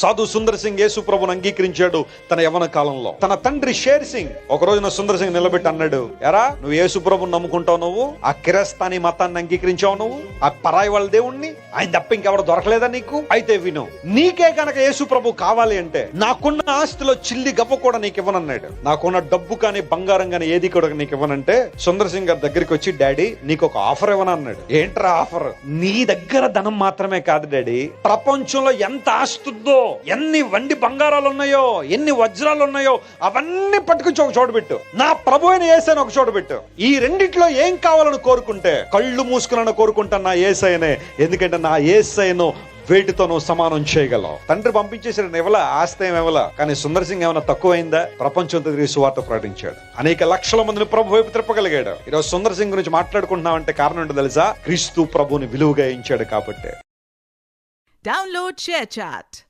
సాధు సుందర్ సింగ్ యేసు ప్రభుని అంగీకరించాడు తన యవన కాలంలో. తన తండ్రి షేర్ సింగ్ ఒక రోజున సుందర్ సింగ్ నిలబెట్టి అన్నాడు ఎరా నువ్వు యేసు ప్రభుని నమ్ముకుంటావు నువ్వు? ఆ కిరస్తాని మతాన్ని అంగీకరించావు నువ్వు? ఆ పరాయి వాళ్ళ దేవుణ్ణి? ఆయన తప్ప ఇంకెవరు దొరకలేదా నీకు? అయితే విను నీకే గనక యేసు ప్రభు కావాలి అంటే నాకున్న ఆస్తిలో చిల్లి గవ్వ కూడా నీకు ఇవ్వనన్నాడు. నాకున్న డబ్బు కానీ బంగారం కానీ ఏది కూడా నీకు ఇవ్వనంటే సుందర్ సింగ్ గారి దగ్గరికి వచ్చి డాడీ నీకు ఒక ఆఫర్ ఇవ్వనన్నాడు. ఏంట్రా ఆఫర్? నీ దగ్గర ధనం మాత్రమే కాదు డాడీ. ప్రపంచంలో ఎంత ఆస్తుందో ఎన్ని వండి బంగారాలు ఉన్నాయో ఎన్ని వజ్రాలు ఉన్నాయో అవన్నీ పట్టుకొచ్చి ఒక చోటు పెట్టు. నా ప్రభు అయిన ఏసైనా ఒక చోటు పెట్టు. ఈ రెండిట్లో ఏం కావాలని కోరుకుంటే కళ్ళు మూసుకుని కోరుకుంటా నా ఏసైనే ఎందుకంటే నా ఏసైను వేటితో నువ్వు సమానం చేయగలవు. తండ్రి పంపించేసిన నివల ఆస్తయం ఏమి కానీ సుందర్ సింగ్ ఏమైనా తక్కువైందా? ప్రపంచం తిరిగి సువార్త ప్రకటించాడు. అనేక లక్షల మందిని ప్రభు వైపు తిప్పగలిగాడు. ఈరోజు సుందర్ సింగ్ గురించి మాట్లాడుకుంటున్నామంటే కారణం ఏంటో తెలుసా? క్రీస్తు ప్రభుని విలువగా ఎంచాడు కాబట్టి. Download chat